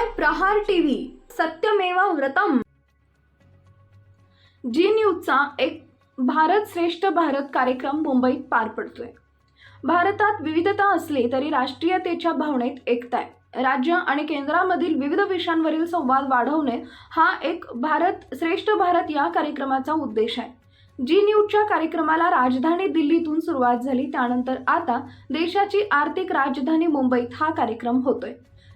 पाहताय प्रहार टीव्ही. सत्यमेवा व्रतम. जी न्यूजचा एक भारत श्रेष्ठ भारत कार्यक्रम मुंबईत पार पडतोय. भारतात विविधता असली तरी राष्ट्रीयतेच्या भावनेत एकता आहे. राज्य आणि केंद्रामधील विविध विषयांवरील संवाद वाढवणे हा एक भारत श्रेष्ठ भारत या कार्यक्रमाचा उद्देश आहे. जी न्यूजच्या कार्यक्रमाला राजधानी दिल्लीतून सुरुवात झाली त्यानंतर आता देशाची आर्थिक राजधानी मुंबईत हा कार्यक्रम होतोय.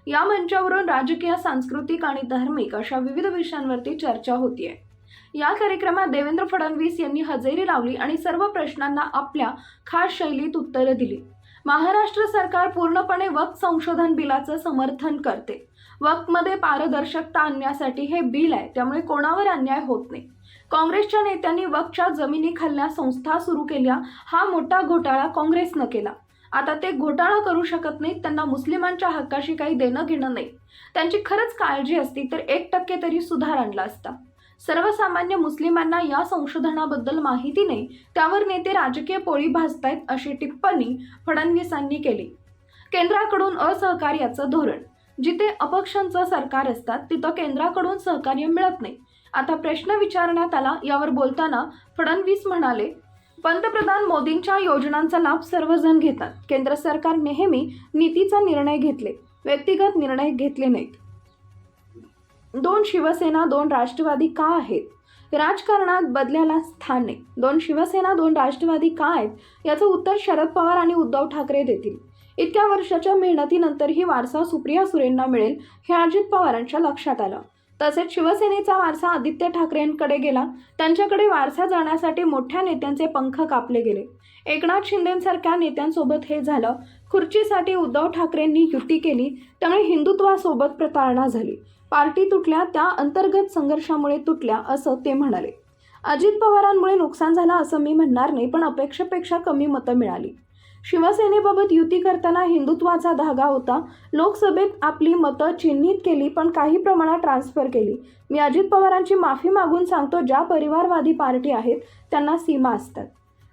या मंचावरून राजकीय सांस्कृतिक आणि धार्मिक अशा विविध विषयांवरती चर्चा होतीये. या कार्यक्रमात देवेंद्र फडणवीस यांनी हजेरी लावली आणि सर्व प्रश्नांना आपल्या खास शैलीत उत्तरं दिली. महाराष्ट्र सरकार पूर्णपणे वक्त संशोधन बिलाचं समर्थन करते. वक्तमध्ये पारदर्शकता आणण्यासाठी हे बिल आहे त्यामुळे कोणावर अन्याय होत नाही. काँग्रेसच्या नेत्यांनी वक्तच्या जमिनी खालल्या संस्था सुरू केल्या हा मोठा घोटाळा काँग्रेसनं केला. आता ते घोटाळा करू शकत नाहीत त्यांना मुस्लिमांच्या हक्काशी काही देणं घेणं नाही. त्यांची खरंच काळजी असती तर एक टक्के तरी सुधार आणला असता. सर्वसामान्य मुस्लिमांना या संशोधनाबद्दल माहिती नाही त्यावर नेते राजकीय पोळी भाजतायत अशी टिप्पणी फडणवीसांनी केली. केंद्राकडून असहकार्याचं धोरण. जिथे अपक्षांचं सरकार असतात तिथं केंद्राकडून सहकार्य मिळत नाही. आता प्रश्न विचारण्यात आला यावर बोलताना फडणवीस म्हणाले पंतप्रधान मोदींच्या योजनांचा लाभ सर्वजण घेतात. केंद्र सरकार नेहमी नीतीचा निर्णय घेतले व्यक्तिगत निर्णय घेतले नाहीत. दोन शिवसेना दोन राष्ट्रवादी का आहेत? राजकारणात बदल्याला स्थान नाही. दोन शिवसेना दोन राष्ट्रवादी का आहेत? याचं उत्तर शरद पवार आणि उद्धव ठाकरे देतील. इतक्या वर्षाच्या मेहनतीनंतरही वारसा सुप्रिया सुरेंना मिळेल हे अजित पवारांच्या लक्षात आलं. तसेच शिवसेनेचा वारसा आदित्य ठाकरेंकडे गेला त्यांच्याकडे वारसा जाण्यासाठी मोठ्या नेत्यांचे पंख कापले गेले. एकनाथ शिंदेसारख्या नेत्यांसोबत हे झालं. खुर्चीसाठी उद्धव ठाकरेंनी युती केली त्यामुळे हिंदुत्वासोबत प्रतारणा झाली. पार्टी तुटल्या त्या अंतर्गत संघर्षामुळे तुटल्या असं ते म्हणाले. अजित पवारांमुळे नुकसान झालं असं मी म्हणणार नाही पण अपेक्षेपेक्षा कमी मतं मिळाली. शिवसेनेबाबत युती करताना हिंदुत्वाचा धागा होता. लोकसभेत आपली मतं चिन्हित केली पण काही प्रमाणात ट्रान्सफर केली. मी अजित पवारांची माफी मागून सांगतो ज्या परिवारवादी पार्टी आहेत त्यांना सीमा असतात.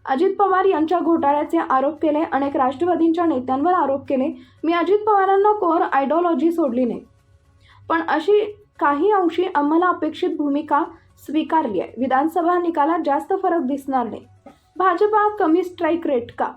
अजित पवार यांच्या घोटाळ्याचे आरोप केले अनेक राष्ट्रवादींच्या नेत्यांवर आरोप केले. मी अजित पवारांना कोर आयडिओलॉजी सोडली नाही. पण अशी काही अंशी आम्हाला अपेक्षित भूमिका स्वीकारली आहे. विधानसभा निकालात जास्त फरक दिसणार नाही. भाजपा कमी स्ट्राईक रेट का?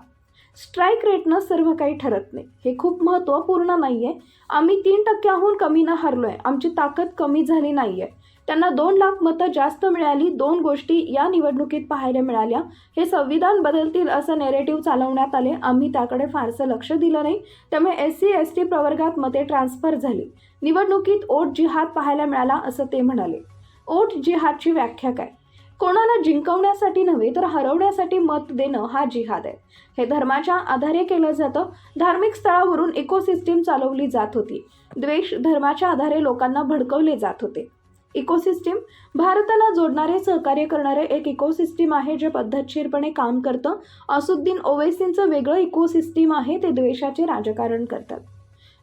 स्ट्राईक रेटनं सर्व काही ठरत नाही. हे खूप महत्त्वपूर्ण नाही आहे आम्ही तीन टक्क्याहून कमी न हरलो आहे आमची ताकद कमी झाली नाही आहे त्यांना दोन लाख मतं जास्त मिळाली. दोन गोष्टी या निवडणुकीत पाहायला मिळाल्या. हे संविधान बदलतील असं नेरेटिव्ह चालवण्यात आले. आम्ही त्याकडे फारसं लक्ष दिलं नाही. त्यामुळे एस सी एस टी प्रवर्गात मते ट्रान्सफर झाली. निवडणुकीत ओट जिहाद पाहायला मिळाला असं ते म्हणाले. ओट जिहादची व्याख्या काय? कोणाला जिंकवण्यासाठी नव्हे तर हरवण्यासाठी मत देणं हा जिहाद आहे. हे धर्माच्या आधारे केलं जातं. धार्मिक स्थळावरून इकोसिस्टीम चालवली जात होती. द्वेष धर्माच्या आधारे लोकांना भडकवले जात होते. इकोसिस्टीम भारताला जोडणारे सहकार्य करणारे एक इकोसिस्टीम आहे जे पद्धतशीरपणे काम करतं. असुद्दीन ओवेसींचं वेगळं इकोसिस्टीम आहे ते द्वेषाचे राजकारण करतात.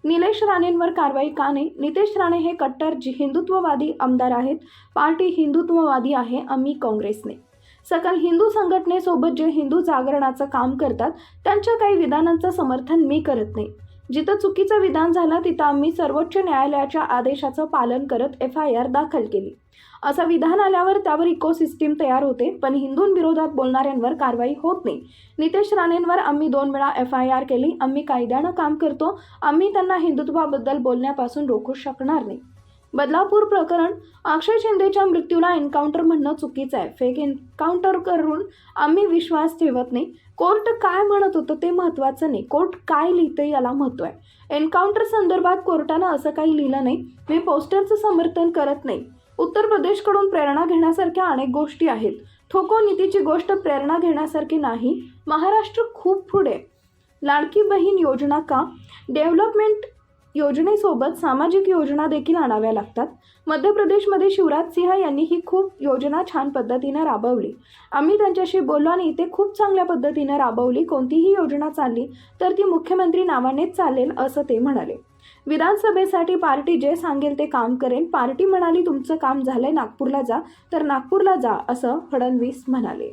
निलेश राणेंवर कारवाई का नाही? नितेश राणे हे कट्टर जी हिंदुत्ववादी आमदार आहेत. पार्टी हिंदुत्ववादी आहे आम्ही काँग्रेसने. सकल हिंदू संघटनेसोबत जे हिंदू जागरणाचं काम करतात त्यांच्या काही विधानांचं समर्थन मी करत नाही. जिथं चुकीचं विधान झालं तिथं आम्ही सर्वोच्च न्यायालयाच्या आदेशाचं पालन करत एफ आय आर दाखल केली. असं विधान आल्यावर त्यावर इकोसिस्टीम तयार होते पण हिंदूंविरोधात बोलणाऱ्यांवर कारवाई होत नाही. नितेश राणेंवर आम्ही दोन वेळा एफ आय आर केली आम्ही कायद्यानं काम करतो आम्ही त्यांना हिंदुत्वाबद्दल बोलण्यापासून रोखू शकणार नाही. बदलापूर प्रकरण अक्षय शिंदेच्या मृत्यूला एन्काउंटर म्हणणं चुकीचं आहे. फेक एन्काउंटर करून आम्ही विश्वास ठेवत नाही. कोर्ट काय म्हणत होतं ते महत्त्वाचं नाही. कोर्ट काय लिहितं याला महत्त्व आहे. एन्काउंटर संदर्भात कोर्टानं असं काही लिहिलं नाही. मी पोस्टरचं समर्थन करत नाही. उत्तर प्रदेशकडून प्रेरणा घेण्यासारख्या अनेक गोष्टी आहेत. ठोको नीतीची गोष्ट प्रेरणा घेण्यासारखी नाही. महाराष्ट्र खूप पुढे लाडकी बहीण योजना का? डेव्हलपमेंट योजनेसोबत सामाजिक योजना देखील आणाव्या लागतात. मध्य प्रदेशमध्ये शिवराज सिंह यांनी ही खूप योजना छान पद्धतीनं राबवली. आम्ही त्यांच्याशी बोललो आणि ते खूप चांगल्या पद्धतीनं राबवली. कोणतीही योजना चालली तर ती मुख्यमंत्री नावानेच चालेल असं ते म्हणाले. विधानसभेसाठी पार्टी जे सांगेल ते काम करेल पार्टी म्हणाली तुमचं काम झालंय नागपूरला जा. तर नागपूरला जा असं फडणवीस म्हणाले.